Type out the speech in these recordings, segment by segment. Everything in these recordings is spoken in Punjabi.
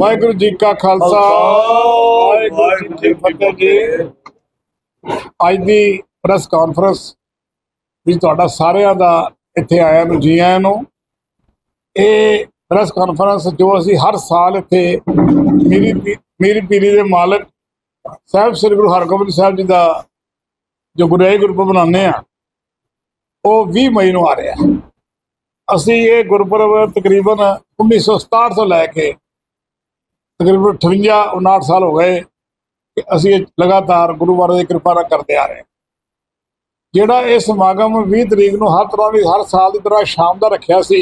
ਵਾਹਿਗੁਰੂ ਜੀ ਕਾ ਖਾਲਸਾ ਵਾਹਿਗੁਰੂ ਜੀ ਕੀ ਫਤਿਹ ਜੀ। ਅੱਜ ਦੀ ਪ੍ਰੈਸ ਕਾਨਫਰੰਸ ਵੀ ਤੁਹਾਡਾ ਸਾਰਿਆਂ ਦਾ ਇੱਥੇ ਆਇਆ ਨੂੰ ਜੀ ਆਇਆਂ ਨੂੰ। ਇਹ ਪ੍ਰੈਸ ਕਾਨਫਰੰਸ ਜੋ ਅਸੀਂ ਹਰ ਸਾਲ ਇੱਥੇ ਮੇਰੀ ਮੇਰੀ ਪੀਰੀ ਦੇ ਮਾਲਕ ਸਾਹਿਬ ਸ੍ਰੀ ਗੁਰੂ ਹਰਗੋਬਿੰਦ ਸਾਹਿਬ ਜੀ ਦਾ ਜੋ ਗੁਰਿਆਈ ਗੁਰਪੁਰਬ ਮਨਾਉਂਦੇ ਆ ਉਹ 20 ਮਈ ਨੂੰ ਆ ਰਿਹਾ। ਅਸੀਂ ਇਹ ਗੁਰਪੁਰਬ ਤਕਰੀਬਨ 1967 ਤੋਂ ਲੈ ਕੇ ਤਕਰੀਬਨ 58 59 ਸਾਲ ਹੋ ਗਏ ਕਿ ਅਸੀਂ ਇਹ ਲਗਾਤਾਰ ਗੁਰੂ ਮਹਾਰਾਜ ਦੀ ਕਿਰਪਾ ਨਾਲ ਕਰਦੇ ਆ ਰਹੇ ਹਾਂ। ਜਿਹੜਾ ਇਹ ਸਮਾਗਮ 20 ਤਰੀਕ ਨੂੰ ਹਰ ਤਰ੍ਹਾਂ ਦੀ, ਹਰ ਸਾਲ ਦੀ ਤਰ੍ਹਾਂ ਸ਼ਾਮ ਦਾ ਰੱਖਿਆ ਸੀ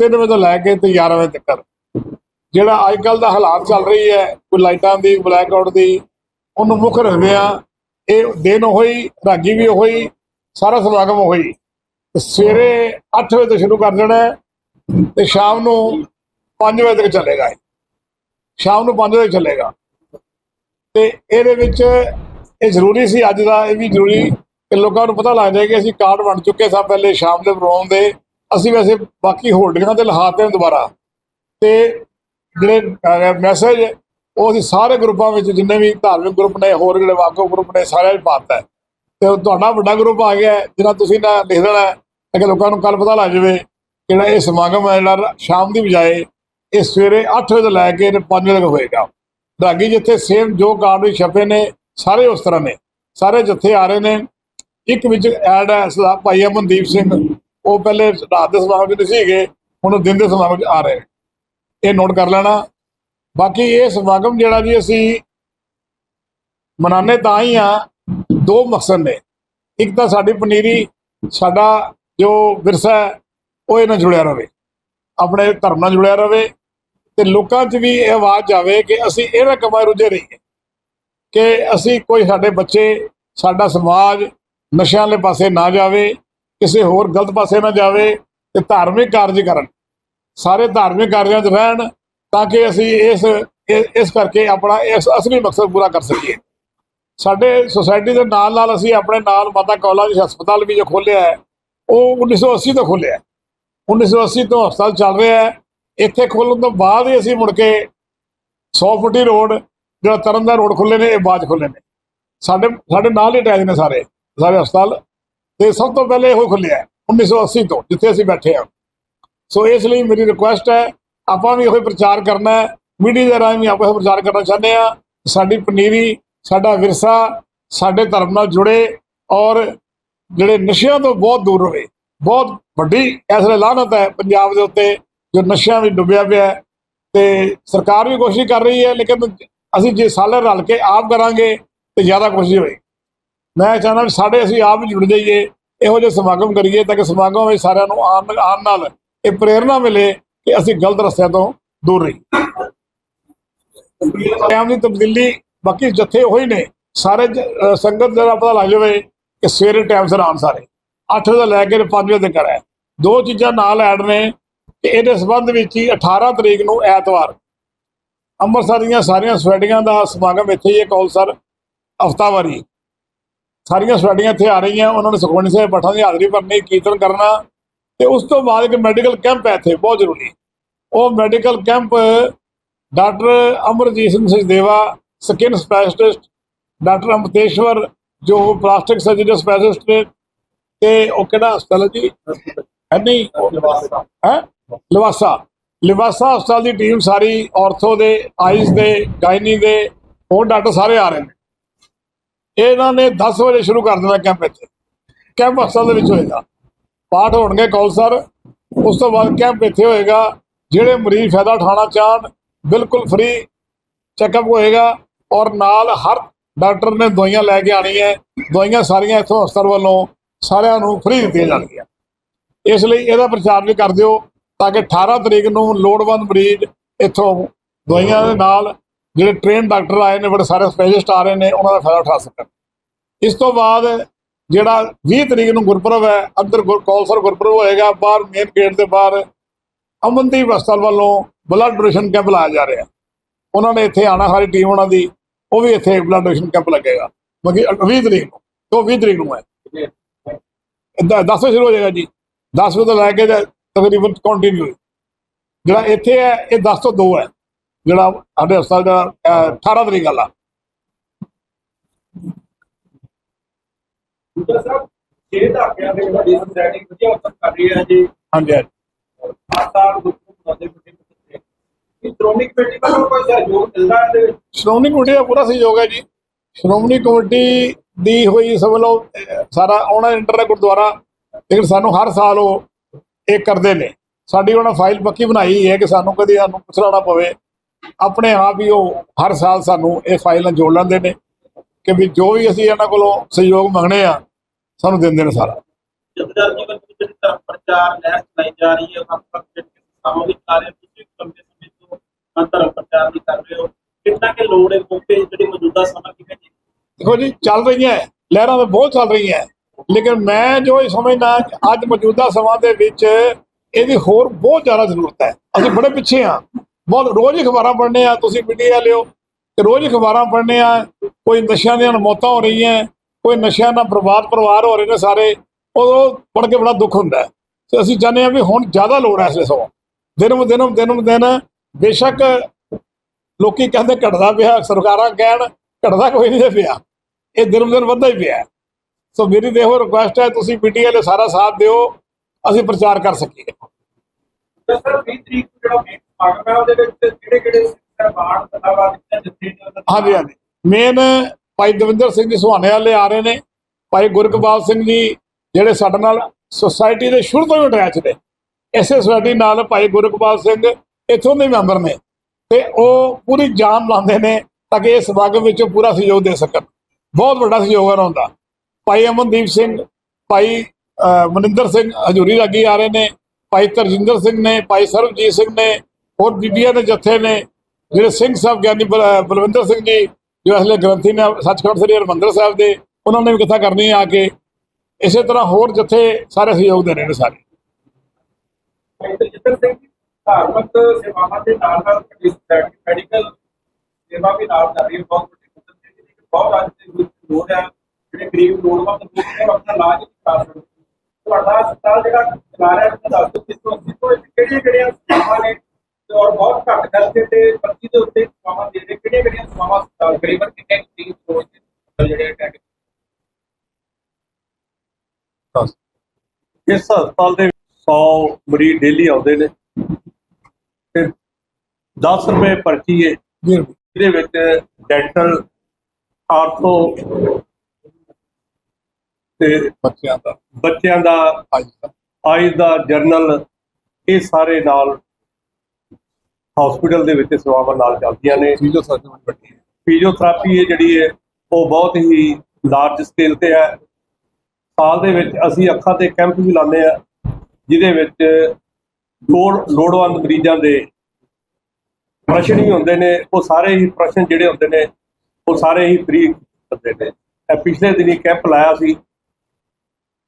3 ਵਜੇ ਤੋਂ ਲੈ ਕੇ ਤੇ 11 ਵਜੇ ਤੱਕ। ਜਿਹੜਾ ਅੱਜ ਕੱਲ ਦਾ ਹਾਲਾਤ ਚੱਲ ਰਹੀ ਹੈ, ਕੋਈ ਲਾਈਟਾਂ ਦੀ ਬਲੈਕ ਆਊਟ ਦੀ, ਉਹਨੂੰ ਮੁੱਖ ਰੱਖਦੇ ਆ ਇਹ ਦਿਨ ਹੋਈ ਰਾਗੀ ਵੀ ਹੋਈ ਸਾਰਾ ਸਮਾਗਮ ਹੋਈ ਸਵੇਰੇ 8 ਵਜੇ ਤੋਂ ਸ਼ੁਰੂ ਕਰ ਦੇਣਾ ਹੈ ਤੇ ਸ਼ਾਮ ਨੂੰ 5 ਵਜੇ ਤੱਕ ਚੱਲੇਗਾ ਇਹ। ਸ਼ਾਮ ਨੂੰ 5 ਵਜੇ ਚੱਲੇਗਾ। ਤੇ ਇਹਦੇ ਵਿੱਚ ਇਹ ਜ਼ਰੂਰੀ ਸੀ ਅੱਜ ਦਾ ਇਹ ਵੀ ਜ਼ਰੂਰੀ ਕਿ ਲੋਕਾਂ ਨੂੰ ਪਤਾ ਲੱਗ ਜਾਏ ਕਿ ਅਸੀਂ ਕਾਰਡ ਵੰਡ ਚੁੱਕੇ ਸਭ ਪਹਿਲੇ ਸ਼ਾਮ ਦੇ ਪ੍ਰੋਗਰਾਮ ਦੇ। ਅਸੀਂ ਵੈਸੇ ਬਾਕੀ ਹੋਲਡਿੰਗਾਂ ਤੇ ਲਹਾਤੇ ਨੇ ਦੁਬਾਰਾ। ਤੇ ਜਿਹੜੇ ਮੈਸੇਜ ਉਹ ਅਸੀਂ ਸਾਰੇ ਗਰੁੱਪਾਂ ਵਿੱਚ ਜਿੰਨੇ ਵੀ ਧਾਰਮਿਕ ਗਰੁੱਪ ਨੇ ਹੋਰ ਜਿਹੜੇ ਵਾਕੋ ਗਰੁੱਪ ਨੇ ਸਾਰਿਆਂ 'ਚ ਪਾਤਾ ਹੈ। ਤੇ ਤੁਹਾਡਾ ਵੱਡਾ ਗਰੁੱਪ ਆ ਗਿਆ ਹੈ, ਜਿਹਨਾਂ ਤੁਸੀਂ ਨਾ ਲਿਖ ਦੇਣਾ ਕਿ ਲੋਕਾਂ ਨੂੰ ਕੱਲ ਪਤਾ ਲੱਗ ਜਾਵੇ ਜਿਹੜਾ ਇਹ ਸਮਾਗਮ ਹੈ ਜਿਹੜਾ ਸ਼ਾਮ ਦੀ ਬਜਾਏ ਇਹ ਸਵੇਰੇ 8 ਵਜੇ ਤੋਂ ਲੈ ਕੇ 5 ਵਜੇ ਤੱਕ ਹੋਏਗਾ। ਰਾਗੀ ਜਿੱਥੇ ਸੇਮ ਜੋ ਕਾਰਡ ਵਿੱਚ ਛਪੇ ਨੇ, ਸਾਰੇ ਉਸ ਤਰ੍ਹਾਂ ਨੇ। ਸਾਰੇ ਜੱਥੇ ਆ ਰਹੇ ਨੇ, ਇੱਕ ਵਿੱਚ ਐਡ ਹੈ ਸਦਾ ਭਾਈ ਅਮਨਦੀਪ ਸਿੰਘ। ਉਹ ਪਹਿਲੇ ਰਾਤ ਦੇ ਸਮਾਗਮ 'ਚ ਨਹੀਂ ਸੀਗੇ, ਹੁਣ ਦਿਨ ਦੇ ਸਮਾਗਮ 'ਚ ਆ ਰਹੇ ਇਹ ਨੋਟ ਕਰ ਲੈਣਾ। ਬਾਕੀ ਇਹ ਸਮਾਗਮ ਜਿਹੜਾ ਜੀ ਅਸੀਂ ਮਨਾਉਂਦੇ ਤਾਂ ਹੀ ਆ, ਦੋ ਮਕਸਦ ਨੇ। ਇੱਕ ਤਾਂ ਸਾਡੀ ਪਨੀਰੀ, ਸਾਡਾ ਜੋ ਵਿਰਸਾ ਹੈ, ਉਹ ਇਹਨਾਂ ਜੁੜਿਆ ਰਵੇ ਆਪਣੇ ਧਰਮ ਨਾਲ ਜੁੜਿਆ ਰਵੇ ਤੇ ਲੋਕਾਂ 'ਚ ਵੀ ਇਹ ਆਵਾਜ਼ ਜਾਵੇ ਕਿ ਅਸੀਂ ਇਹਨਾਂ ਕੰਮਾਂ 'ਚ ਰੁੱਝੇ ਰਹੀਏ। ਕਿ ਅਸੀਂ ਕੋਈ ਸਾਡੇ ਬੱਚੇ, ਸਾਡਾ ਸਮਾਜ ਨਸ਼ਿਆਂ ਵਾਲੇ ਪਾਸੇ ਨਾ ਜਾਵੇ, ਕਿਸੇ ਹੋਰ ਗਲਤ ਪਾਸੇ ਨਾ ਜਾਵੇ ਤੇ ਧਾਰਮਿਕ ਕਾਰਜ ਕਰਨ। ਸਾਰੇ ਧਾਰਮਿਕ ਕਾਰਜਾਂ 'ਚ ਰਹਿਣ ਤਾਂ ਕਿ ਅਸੀਂ ਇਸ ਇਸ ਕਰਕੇ ਆਪਣਾ ਇਸ ਅਸਲੀ ਮਕਸਦ ਪੂਰਾ ਕਰ ਸਕੀਏ। ਸਾਡੇ ਸੁਸਾਇਟੀ ਦੇ ਨਾਲ ਨਾਲ ਅਸੀਂ ਆਪਣੇ ਨਾਲ ਮਾਤਾ ਕੌਲਾਜ ਹਸਪਤਾਲ ਵੀ ਜੋ ਖੋਲ੍ਹਿਆ ਹੈ, ਉਹ 1980 ਤੋਂ ਖੋਲ੍ਹਿਆ ਹੈ। 1980 ਤੋਂ ਹਸਪਤਾਲ ਚੱਲ ਰਿਹਾ ਹੈ। ਇੱਥੇ ਖੋਲ੍ਹਣ ਤੋਂ ਬਾਅਦ ਹੀ ਅਸੀਂ ਮੁੜ ਕੇ 100 ਫੁੱਟੀ ਰੋਡ, ਜਿਹੜਾ ਤਰਨ ਦਾ ਰੋਡ ਖੁੱਲੇ ਨੇ, ਇਹ ਬਾਅਦ 'ਚ ਖੁੱਲੇ ਨੇ। ਸਾਡੇ ਸਾਡੇ ਨਾਲ ਹੀ ਅਟੈਚ ਨੇ ਸਾਰੇ ਸਾਰੇ ਹਸਪਤਾਲ। ਤੇ ਸਭ ਤੋਂ ਪਹਿਲੇ ਇਹੋ ਖੁੱਲਿਆ ਹੈ 1980 ਤੋਂ, ਜਿੱਥੇ ਅਸੀਂ ਬੈਠੇ ਹਾਂ। ਸੋ ਇਸ ਲਈ ਮੇਰੀ ਰਿਕੁਐਸਟ ਹੈ, ਆਪਾਂ ਵੀ ਇਹੋ ਪ੍ਰਚਾਰ ਕਰਨਾ ਹੈ। ਮੀਡੀਆ ਦੇ ਰਾਹੀਂ ਵੀ ਆਪਾਂ ਇਹੋ ਪ੍ਰਚਾਰ ਕਰਨਾ ਚਾਹੁੰਦੇ ਆ ਸਾਡੀ ਪਨੀਰੀ, ਸਾਡਾ ਵਿਰਸਾ, ਸਾਡੇ ਧਰਮ ਨਾਲ ਜੁੜੇ ਔਰ ਜਿਹੜੇ ਨਸ਼ਿਆਂ ਤੋਂ ਬਹੁਤ ਦੂਰ ਰਹੇ। ਬਹੁਤ ਵੱਡੀ ਇਸ ਲਈ ਲਾਹਨਤ ਹੈ ਪੰਜਾਬ ਦੇ ਉੱਤੇ। ਜੋ ਨਸ਼ਿਆਂ ਵਿੱਚ ਡੁੱਬਿਆ ਪਿਆ ਤੇ ਸਰਕਾਰ ਵੀ ਕੋਸ਼ਿਸ਼ ਕਰ ਰਹੀ ਹੈ, ਲੇਕਿਨ ਅਸੀਂ ਜੇ ਸਾਰੇ ਰਲ ਕੇ ਆਪ ਕਰਾਂਗੇ ਤੇ ਜ਼ਿਆਦਾ ਕੋਸ਼ਿਸ਼ ਹੋਏਗੀ। ਮੈਂ ਚਾਹੁੰਦਾ ਵੀ ਸਾਡੇ ਅਸੀਂ ਆਪ ਜੁੜ ਜਾਈਏ, ਇਹੋ ਜਿਹੇ ਸਮਾਗਮ ਕਰੀਏ ਤਾਂ ਕਿ ਸਮਾਗਮ ਵਿੱਚ ਸਾਰਿਆਂ ਨੂੰ ਆਉਣ ਆਉਣ ਨਾਲ ਇਹ ਪ੍ਰੇਰਣਾ ਮਿਲੇ ਕਿ ਅਸੀਂ ਗਲਤ ਰਸਤਿਆਂ ਤੋਂ ਦੂਰ ਰਹੀਏ। ਟਾਈਮ ਦੀ ਤਬਦੀਲੀ ਬਾਕੀ ਜਥੇ ਉਹੀ ਨੇ, ਸਾਰੇ ਸੰਗਤ ਦਾ ਪਤਾ ਲੱਗ ਜਾਵੇ ਕਿ ਸਵੇਰੇ ਟਾਈਮ ਸਿਰ ਆਉਣ ਸਾਰੇ। 8 ਵਜੇ ਤੋਂ ਲੈ ਕੇ 5 ਵਜੇ ਤੱਕ ਹੈ ਦੋ ਚੀਜ਼ਾਂ ਨਾਲ ਐਡ ਨੇ ਕਿ ਇਹਦੇ ਸੰਬੰਧ ਵਿੱਚ ਹੀ 18 ਤਰੀਕ ਨੂੰ ਐਤਵਾਰ ਅੰਮ੍ਰਿਤਸਰ ਦੀਆਂ ਸਾਰੀਆਂ ਸਵੈਡੀਆਂ ਦਾ ਸਮਾਗਮ ਇੱਥੇ ਹੀ ਹੈ ਕੌਲਸਰ ਹਫਤਾਵਾਰੀ ਸਾਰੀਆਂ ਸਵੈਡੀਆਂ ਇੱਥੇ ਆ ਰਹੀਆਂ, ਉਹਨਾਂ ਨੇ ਸੁਖਮਨੀ ਸਾਹਿਬ ਪਾਠਾਂ ਦੀ ਹਾਜ਼ਰੀ ਭਰਨੀ, ਕੀਰਤਨ ਕਰਨਾ ਤੇ ਉਸ ਤੋਂ ਬਾਅਦ ਇੱਕ ਮੈਡੀਕਲ ਕੈਂਪ ਹੈ ਇੱਥੇ, ਬਹੁਤ ਜ਼ਰੂਰੀ। ਉਹ medical camp doctor Amarjit Singh Sajdeva, skin specialist doctor Amteshwar ਜੋ ਪਲਾਸਟਿਕ ਸਰਜਰੀ ਸਪੈਸ਼ਲਿਸਟ ਨੇ ਤੇ ਉਹ ਕਿਹੜਾ ਹਸਪਤਾਲ ਜੀ? ਹੈ ਨਹੀਂ ਹੈ? ਲਿਵਾਸਾ। ਲਿਵਾਸਾ ਹਸਪਤਾਲ ਦੀ ਟੀਮ ਸਾਰੀ ਆਰਥੋ ਦੇ ਆਈਜ਼ ਦੇ ਗਾਇਨੀ ਦੇ, ਹੋਰ ਡਾਕਟਰ ਸਾਰੇ ਆ ਰਹੇ ਨੇ। ਇਹਨਾਂ ਨੇ 10 ਵਜੇ ਸ਼ੁਰੂ ਕਰ ਦੇਣਾ ਕੈਂਪ ਇੱਥੇ। ਕੈਂਪ ਹਸਪਤਾਲ ਦੇ ਵਿੱਚ ਹੋਏਗਾ। ਪਾਠ ਹੋਣਗੇ ਕੌਲ ਸਰ। ਉਸ ਤੋਂ ਬਾਅਦ ਕੈਂਪ ਇੱਥੇ ਹੋਏਗਾ। ਜਿਹੜੇ ਮਰੀਜ਼ ਫਾਇਦਾ ਉਠਾਉਣਾ ਚਾਹਣ, ਬਿਲਕੁਲ ਫ੍ਰੀ ਚੈੱਕਅਪ ਹੋਏਗਾ। ਔਰ ਨਾਲ ਹਰ ਡਾਕਟਰ ਨੇ ਦਵਾਈਆਂ ਲੈ ਕੇ ਆਣੀ ਹੈ। ਦਵਾਈਆਂ ਸਾਰੀਆਂ ਇੱਥੋਂ ਹਸਪਤਾਲ ਵੱਲੋਂ ਸਾਰਿਆਂ ਨੂੰ ਫ੍ਰੀ ਦਿੱਤੀਆਂ ਜਾਣਗੀਆਂ। ਇਸ ਲਈ ਇਹਦਾ ਪ੍ਰਚਾਰ ਵੀ ਕਰ ਦਿਓ। ਤਾਂ ਕਿ 18 ਤਰੀਕ ਨੂੰ ਲੋੜਵੰਦ ਮਰੀਜ਼ ਇੱਥੋਂ ਦਵਾਈਆਂ ਦੇ ਨਾਲ ਜਿਹੜੇ ਟ੍ਰੇਨ ਡਾਕਟਰ ਆਏ ਨੇ ਬੜੇ ਸਾਰੇ ਸਪੈਸ਼ਲਿਸਟ ਆ ਰਹੇ ਨੇ ਉਹਨਾਂ ਦਾ ਫਾਇਦਾ ਉਠਾ ਸਕਣ। ਇਸ ਤੋਂ ਬਾਅਦ ਜਿਹੜਾ 20 ਤਰੀਕ ਨੂੰ ਗੁਰਪੁਰਬ ਹੈ ਅੰਦਰ ਕੌਲਸਰ ਗੁਰਪੁਰਬ ਹੋਏਗਾ ਬਾਹਰ ਮੇਨ ਗੇਟ ਦੇ ਬਾਹਰ ਅਮਨਦੀਪ ਹਸਪਤਾਲ ਵੱਲੋਂ ਬਲੱਡ ਡੋਨੇਸ਼ਨ ਕੈਂਪ ਲਾਇਆ ਜਾ ਰਿਹਾ। ਉਹਨਾਂ ਨੇ ਇੱਥੇ ਆਣਾ ਸਾਰੀ ਟੀਮ ਉਹਨਾਂ ਦੀ ਉਹ ਵੀ ਇੱਥੇ ਬਲੱਡ ਡੋਨੇਸ਼ਨ ਕੈਂਪ ਲੱਗੇਗਾ। ਮਗੀ 20 ਤਰੀਕ ਨੂੰ ਤੋਂ 20 ਤਰੀਕ ਨੂੰ ਹੈ। 10 ਵਜੇ ਸ਼ੁਰੂ ਹੋ ਜਾਏਗਾ ਜੀ। 10 ਵਜੇ ਤੋਂ ਲੈ ਕੇ ਤਕਰੀਬਨ ਕੰਟੀਨਿਊ ਜਿਹੜਾ ਇੱਥੇ ਹੈ ਇਹ 10 ਤੋਂ 2 ਹੈ। ਜਿਹੜਾ ਸਾਡੇ ਹਸਪਤਾਲ ਦਾ ਅਹ, 18 ਤਰੀਕ ਵਾਲਾ। ਦੂਜਾ ਸਾਹਿਬ ਛੇ ਦਹਾਕਿਆਂ ਦੇ ਵੱਡੀ ਸੋਸਾਇਟੀ ਵਧੀਆ ਉਤਰ ਕਰ ਰਹੀ ਹੈ ਜੀ। ਹਾਂਜੀ ਹਾਂਜੀ। ਆਸਾਨ ਦੁੱਖ ਬਣਾਉਂਦੇ ਵੱਡੇ ਬੱਚੇ ਕੀ ਸ਼੍ਰੋਮਣੀ ਕਮੇਟੀ ਵੱਲੋਂ ਕੋਈ ਸਹਿਯੋਗ ਮਿਲਦਾ ਹੈ ਇਹਦੇ ਵਿੱਚ? ਸ਼੍ਰੋਮਣੀ ਕਮੇਟੀ ਦਾ ਪੂਰਾ ਸਹਿਯੋਗ ਹੈ ਜੀ। ਸ਼੍ਰੋਮਣੀ ਕਮੇਟੀ ਦੀ ਹੋਈ ਲਓ ਅਹ, ਸਾਰਾ ਆਉਣਾ ਇੰਟਰ ਹੈ ਗੁਰਦੁਆਰਾ। ਲੇਕਿਨ ਸਾਨੂੰ ਹਰ ਸਾਲ ਉਹ ਇਹ ਕਰਦੇ ਨੇ। ਸਾਡੀ ਉਹਨਾਂ ਫਾਈਲ ਪੱਕੀ ਬਣਾਈ ਹੈ ਕਿ ਸਾਨੂੰ ਕਦੀ ਸਾਨੂੰ ਪੁੱਛਣਾ ਪਵੇ। ਆਪਣੇ ਆਪ ਹੀ ਉਹ ਹਰ ਸਾਲ ਸਾਨੂੰ ਇਹ ਫਾਈਲ ਨਾਲ ਜੋੜ ਲੈਂਦੇ ਨੇ ਕਿ ਵੀ ਜੋ ਵੀ ਅਸੀਂ ਇਹਨਾਂ ਕੋਲੋਂ ਸਹਿਯੋਗ ਮੰਗਣੇ ਆ ਸਾਨੂੰ ਦਿੰਦੇ ਨੇ ਸਾਰਾ। ਜਥੇਦਾਰ ਜੀ ਵੱਲੋਂ ਜਿਹੜੀ ਧਰਮ ਪ੍ਰਚਾਰ ਲਹਿਰ ਚਲਾਈ ਜਾ ਰਹੀ ਹੈ। ਵੱਖ ਵੱਖ ਜਿਹੜੇ ਸੰਸਥਾਵਾਂ ਵੀ ਕਰ ਰਹੇ ਤੁਸੀਂ ਲੰਬੇ ਸਮੇਂ ਤੋਂ ਧਰਮ ਪ੍ਰਚਾਰ ਵੀ ਕਰ ਰਹੇ ਹੋ। ਕਿੰਨਾ ਕਿ ਲੋੜ ਹੈ? ਮੌਕੇ ਜਿਹੜੀ ਮੌਜੂਦਾ ਸਮਾਂ ਕਿਵੇਂ ਜੀ ਦੇਖੋ ਜੀ ਚੱਲ ਰਹੀਆਂ ਲਹਿਰਾਂ ਤਾਂ ਬਹੁਤ ਚੱਲ ਰਹੀਆਂ ਲੇਕਿਨ ਮੈਂ ਜੋ ਇਹ ਸਮਝਦਾ ਅੱਜ ਮੌਜੂਦਾ ਸਮਾਂ ਦੇ ਵਿੱਚ ਇਹਦੀ ਹੋਰ ਬਹੁਤ ਜ਼ਿਆਦਾ ਜ਼ਰੂਰਤ ਹੈ। ਅਸੀਂ ਬੜੇ ਪਿੱਛੇ ਆ ਬਹੁਤ ਰੋਜ਼ ਹੀ ਅਖਬਾਰਾਂ ਪੜ੍ਹਨੇ ਆ। ਤੁਸੀਂ ਮੀਡੀਆ ਲਿਓ ਕਿ ਰੋਜ਼ ਹੀ ਅਖਬਾਰਾਂ ਪੜ੍ਹਨੇ ਆ। ਕੋਈ ਨਸ਼ਿਆਂ ਦੀਆਂ ਮੌਤਾਂ ਹੋ ਰਹੀਆਂ, ਕੋਈ ਨਸ਼ਿਆਂ ਨਾਲ ਬਰਬਾਦ ਪਰਿਵਾਰ ਹੋ ਰਹੇ ਨੇ ਸਾਰੇ ਉਹ ਪੜ੍ਹ ਕੇ ਬੜਾ ਦੁੱਖ ਹੁੰਦਾ ਹੈ। ਤੇ ਅਸੀਂ ਚਾਹੁੰਦੇ ਆ ਵੀ ਹੁਣ ਜ਼ਿਆਦਾ ਲੋੜ ਹੈ ਇਸ ਸਮਾਂ। ਦਿਨ ਬ ਦਿਨ ਦਿਨ ਦਿਨ ਬੇਸ਼ੱਕ ਲੋਕੀ ਕਹਿੰਦੇ ਘਟਦਾ ਪਿਆ, ਸਰਕਾਰਾਂ ਕਹਿਣ, ਘਟਦਾ ਕੋਈ ਨਹੀਂ ਪਿਆ। ਇਹ ਦਿਨ ਬ ਦਿਨ ਵੱਧਦਾ ਹੀ ਪਿਆ। ਸੋ ਮੇਰੀ ਦੇਖੋ ਰਿਕੁਐਸਟ ਹੈ ਤੁਸੀਂ ਪੀਟੀਐਲ ਦੇ ਸਾਰਾ ਸਾਥ ਦਿਓ ਅਸੀਂ ਪ੍ਰਚਾਰ ਕਰ ਸਕੀਏ। ਸਰ 20 ਤਰੀਕ ਨੂੰ ਜਿਹੜਾ ਮੇਨ ਸਮਾਗਮ ਹੈ ਉਹਦੇ ਵਿੱਚ ਕਿਹੜੇ ਕਿਹੜੇ ਸਹਿਬਾਨ ਸਲਾਵਾ ਦਿੱਤੇ ਜਿੱਥੇ ਹਾਂਜੀ ਹਾਂਜੀ। ਮੇਨ ਭਾਈ ਦਵਿੰਦਰ ਸਿੰਘ ਜੀ ਸੁਹਾਣੇ ਵਾਲੇ ਆ ਰਹੇ ਨੇ। ਭਾਈ ਗੁਰਕਬਾਲ ਸਿੰਘ ਜੀ ਜਿਹੜੇ ਸਾਡੇ ਨਾਲ ਸੁਸਾਇਟੀ ਦੇ ਸ਼ੁਰੂ ਤੋਂ ਹੀ ਅਟੈਚ ਨੇ। ਇਸੇ ਸੁਸਾਇਟੀ ਨਾਲ ਭਾਈ ਗੁਰਕਬਾਲ ਸਿੰਘ ਇੱਥੋਂ ਦੇ ਮੈਂਬਰ ਨੇ। ਤੇ ਉਹ ਪੂਰੀ ਜਾਨ ਲਾਉਂਦੇ ਨੇ ਤਾਂ ਕਿ ਇਸ ਸਮਾਗਮ ਵਿੱਚ ਪੂਰਾ ਸਹਿਯੋਗ ਦੇ ਸਕਣ। ਬਹੁਤ ਵੱਡਾ ਸਹਿਯੋਗ ਹੈ ਉਹਨਾਂ ਦਾ। ਭਾਈ ਅਮਨਦੀਪ ਸਿੰਘ, ਭਾਈ ਮਨਿੰਦਰ ਸਿੰਘ ਹਜੂਰੀ ਰਾਗੀ ਆ ਰਹੇ ਨੇ, ਭਾਈ ਤਰਜਿੰਦਰ ਸਿੰਘ ਨੇ, ਭਾਈ ਸਰਬਜੀਤ ਸਿੰਘ ਨੇ, ਹੋਰ ਬੀਬੀਆਂ ਦੇ ਜੱਥੇ ਨੇ, ਜਿਹੜੇ ਸਿੰਘ ਸਾਹਿਬ ਗਿਆਨੀ ਬਲਵਿੰਦਰ ਸਿੰਘ ਜੀ, ਜੋ ਅਸਲੇ ਗ੍ਰੰਥੀ ਨੇ ਸੱਚਖੰਡ ਸ੍ਰੀ ਹਰਿਮੰਦਰ ਸਾਹਿਬ ਦੇ, ਉਹਨਾਂ ਨੇ ਵੀ ਕਥਾ ਕਰਨੀ ਆ ਕੇ, ਇਸੇ ਤਰ੍ਹਾਂ ਹੋਰ ਜੱਥੇ ਸਾਰੇ ਸਹਿਯੋਗ ਦੇ ਰਹੇ ਨੇ ਸਾਰੇ। ਜਿੱਤਰ ਸਿੰਘ ਧਾਰਮਿਕ ਸੇਵਾਵਾਂ ਦੇ ਨਾਲ ਨਾਲ ਮੈਡੀਕਲ ਸੇਵਾ ਵੀ ਨਾਲ ਕਰ ਰਹੀ ਹੈ, ਬਹੁਤ ਵੱਡੀ ਬਹੁਤ ਅੱਜ ਦੇ ਲੋੜ ਹੈ। ਜਿਹੜੇ ਗਰੀਬ ਲੋੜਵੰਦ ਲੋਕ ਨੇ ਉਹ ਆਪਣਾ ਇਲਾਜ ਕਰਾ ਸਕਦੇ। ਤੁਹਾਡਾ ਹਸਪਤਾਲ ਜਿਹੜਾ ਚਲਾ ਰਿਹਾ ਹੈ ਦੱਸ ਦਿਓ ਕਿਸ ਤੋਂ ਕਿਸ ਤੋਂ ਕਿਹੜੀਆਂ ਕਿਹੜੀਆਂ ਸੇਵਾਵਾਂ ਨੇ ਤੇ ਔਰ ਬਹੁਤ ਘੱਟ ਖਰਚੇ ਤੇ ਪਰਚੀ ਦੇ ਉੱਤੇ ਸੇਵਾਵਾਂ ਦੇ ਰਹੇ ਕਿਹੜੀਆਂ ਕਿਹੜੀਆਂ ਸੇਵਾਵਾਂ ਹਸਪਤਾਲ ਗਰੀਬਨ ਕਿੰਨੇ ਗਰੀਬ ਲੋਕ ਨੇ? ਜਿਹੜੇ ਅਟੈਕ ਇਸ ਹਸਪਤਾਲ ਦੇ 100 ਮਰੀਜ਼ ਡੇਲੀ ਆਉਂਦੇ ਨੇ ਤੇ 10 ਰੁਪਏ ਪਰਚੀ ਹੈ। ਜੀ। ਇਹਦੇ ਵਿੱਚ ਡੈਂਟਲ ਆਰਥੋ ਤੇ ਬੱਚਿਆਂ ਦਾ। ਬੱਚਿਆਂ ਦਾ ਅੱਜ ਤੱਕ ਆਈਜ਼ ਦਾ ਜਰਨਲ ਇਹ ਸਾਰੇ ਨਾਲ ਹਸਪੀਟਲ ਦੇ ਵਿੱਚ ਸੇਵਾਵਾਂ ਨਾਲ ਚੱਲਦੀਆਂ ਨੇ। ਵਿੱਚ ਵੱਡੀ ਹੈ। ਫਿਜ਼ੀਓਥੈਰੇਪੀ ਹੈ ਜਿਹੜੀ ਹੈ ਉਹ ਬਹੁਤ ਹੀ ਲਾਰਜ ਸਕੇਲ ਤੇ ਹੈ। ਸਾਲ ਦੇ ਵਿੱਚ ਅਸੀਂ ਅੱਖਾਂ ਤੇ ਕੈਂਪ ਵੀ ਲਾਉਂਦੇ ਆ ਜਿਹਦੇ ਵਿੱਚ ਲੋੜ ਲੋੜਵੰਦ ਮਰੀਜ਼ਾਂ ਦੇ ਪ੍ਰਸ਼ਨ ਹੀ ਹੁੰਦੇ ਨੇ। ਉਹ ਸਾਰੇ ਹੀ ਪ੍ਰਸ਼ਨ ਜਿਹੜੇ ਹੁੰਦੇ ਨੇ ਉਹ ਸਾਰੇ ਹੀ ਫ੍ਰੀ ਹੁੰਦੇ ਨੇ। ਪਿਛਲੇ ਦਿਨੀ ਕੈਂਪ ਲਾਇਆ ਸੀ।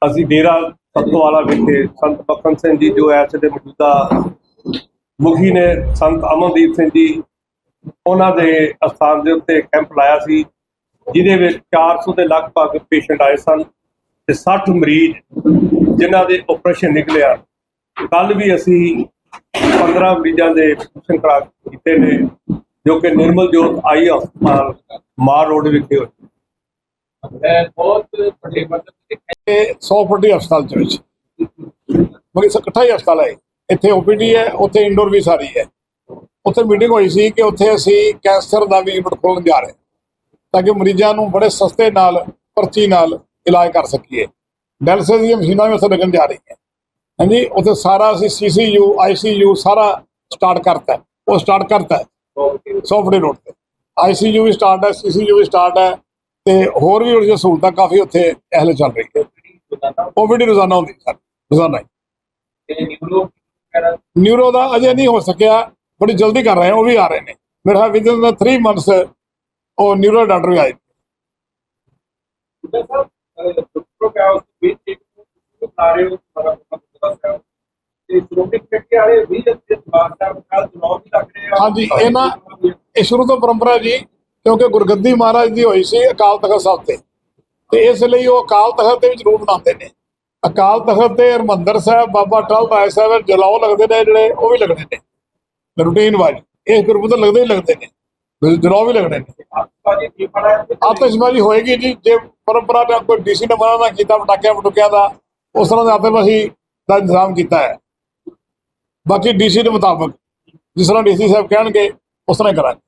ਅਸੀਂ ਡੇਰਾ ਸਤਵਾਲਾ ਵਿਖੇ ਸੰਤ ਬਖਨ ਸਿੰਘ ਜੀ ਜੋ ਐਸ ਦੇ ਮੌਜੂਦਾ ਮੁਖੀ ਨੇ, ਸੰਤ ਅਮਨਦੀਪ ਸਿੰਘ ਜੀ, ਉਹਨਾਂ ਦੇ ਅਸਥਾਨ ਦੇ ਉੱਤੇ ਕੈਂਪ ਲਾਇਆ ਸੀ, ਜਿਹਦੇ ਵਿੱਚ 400 ਦੇ ਲਗਭਗ ਪੇਸ਼ੈਂਟ ਆਏ ਸਨ ਤੇ 60 ਮਰੀਜ਼ ਜਿਨ੍ਹਾਂ ਦੇ ਆਪਰੇਸ਼ਨ ਨਿਕਲਿਆ। ਕੱਲ ਵੀ ਅਸੀਂ 15 ਮਰੀਜ਼ਾਂ ਦੇ ਆਪਰੇਸ਼ਨ ਕਰਾ ਕੀਤੇ ਨੇ, ਜੋ ਕਿ ਨਿਰਮਲ ਜੋਤ ਆਈ ਹਸਪਤਾਲ ਮਾਰ ਰੋਡ ਵਿਖੇ ਹੋਏ। ਬਹੁਤ ਵੱਡੀ ਕੀਤੀ। ਇਹ 100 ਫੁੱਟੀ ਹਸਪਤਾਲ ਚ ਵਿੱਚ ਮਗਰ ਇਕੱਠਾ ਹੀ ਹਸਪਤਾਲ ਹੈ ਇੱਥੇ ਓਪੀਡੀ ਹੈ ਉੱਥੇ ਇੰਡੋਰ ਵੀ ਸਾਰੀ ਹੈ। ਉੱਥੇ ਮੀਟਿੰਗ ਹੋਈ ਸੀ ਕਿ ਉੱਥੇ ਅਸੀਂ ਕੈਂਸਰ ਦਾ ਵੀ ਯੂਨਿਟ ਖੋਲ੍ਹਣ ਜਾ ਰਹੇ ਤਾਂ ਕਿ ਮਰੀਜ਼ਾਂ ਨੂੰ ਬੜੇ ਸਸਤੇ ਨਾਲ ਪਰਚੀ ਨਾਲ ਇਲਾਜ ਕਰ ਸਕੀਏ। ਡਾਇਲਸਿਸ ਦੀਆਂ ਮਸ਼ੀਨਾਂ ਵੀ ਉੱਥੇ ਲੱਗਣ ਜਾ ਰਹੀਆਂ। ਹਾਂਜੀ ਉੱਥੇ ਸਾਰਾ ਅਸੀਂ ਸੀਸੀਯੂ ਆਈਸੀਯੂ ਸਾਰਾ ਸਟਾਰਟ ਕਰਤਾ। ਉਹ ਸਟਾਰਟ ਕਰਤਾ ਹੈ। ਬਹੁਤ ਸੌਫਟਵੇ ਰੋਡ ਤੇ। ਆਈਸੀਯੂ ਵੀ ਸਟਾਰਟ ਹੈ ਸੀਸੀਯੂ ਵੀ ਸਟਾਰਟ ਹੈ। ਤੇ ਹੋਰ ਵੀ ਉਹਦੀਆਂ ਸਹੂਲਤਾਂ ਕਾਫੀ ਉੱਥੇ ਇਹਲੇ ਚੱਲ ਰਹੀ ਹੈ ਓਪੀਡੀ ਰੋਜ਼ਾਨਾ ਹੁੰਦੀ ਸਰ ਰੋਜ਼ਾਨਾ ਹੀ। ਨਿਊਰੋ ਦਾ ਅਜੇ ਨਹੀਂ ਹੋ ਸਕਿਆ ਬੜੀ ਜਲਦੀ ਕਰ ਰਹੇ ਹਾਂ ਉਹ ਵੀ ਆ ਰਹੇ ਨੇ। ਮੇਰਾ ਵਿਦਨ ਦਾ 3 ਮੰਥਸ ਉਹ ਨਿਊਰੋ ਡਾਕਟਰ ਵੀ ਆਏ ਵੀ ਵੀ ਹਾਂਜੀ, ਇਹਨਾਂ- ਇਹ ਸ਼ੁਰੂ ਤੋਂ ਪਰੰਪਰਾ ਜੀ ਕਿਉਂਕਿ ਗੁਰਗੱਦੀ ਮਹਾਰਾਜ ਦੀ ਹੋਈ ਸੀ ਅਕਾਲ ਤਖਤ ਸਾਹਿਬ ਤੇ। ਤੇ ਇਸ ਲਈ ਉਹ ਅਕਾਲ ਤਖਤ ਦੇ ਵਿੱਚ ਰੂਪ ਬਣਾਉਂਦੇ ਨੇ। ਅਕਾਲ ਤਖਤ ਤੇ ਹਰਮੰਦਰ ਸਾਹਿਬ, ਬਾਬਾ ਟਲ ਰਾਏ ਸਾਹਿਬ ਜਲਾਓ ਲੱਗਦੇ ਨੇ ਜਿਹੜੇ, ਉਹ ਵੀ ਲੱਗਦੇ ਨੇ। Routine wise. ਇਹ ਗੁਰਪੁਰਬ ਲੱਗਦੇ ਹੀ ਲੱਗਦੇ ਨੇ। ਜਨੋ ਵੀ ਲੱਗਣੇ ਨੇ। ਆਤਿਸ਼ਬਾਜ਼ੀ ਹੋਏਗੀ ਜੀ। ਜੇ ਪਰੰਪਰਾ ਨੇ ਕੋਈ ਡੀਸੀ ਨੇ ਮਨਾ ਨਾ ਕੀਤਾ, ਪਟਾਕਿਆਂ ਪਟੁਕਿਆਂ ਦਾ, ਉਸ ਤਰ੍ਹਾਂ ਦੇ ਆਤਿਸ਼ਬਾਜ਼ੀ ਦਾ ਇੰਤਜ਼ਾਮ ਕੀਤਾ ਹੈ। ਬਾਕੀ ਡੀਸੀ ਦੇ ਮੁਤਾਬਕ, ਜਿਸ ਤਰ੍ਹਾਂ ਡੀਸੀ ਸਾਹਿਬ ਕਹਿਣਗੇ, ਉਸ ਤਰ੍ਹਾਂ ਹੀ ਕਰਾਂਗੇ।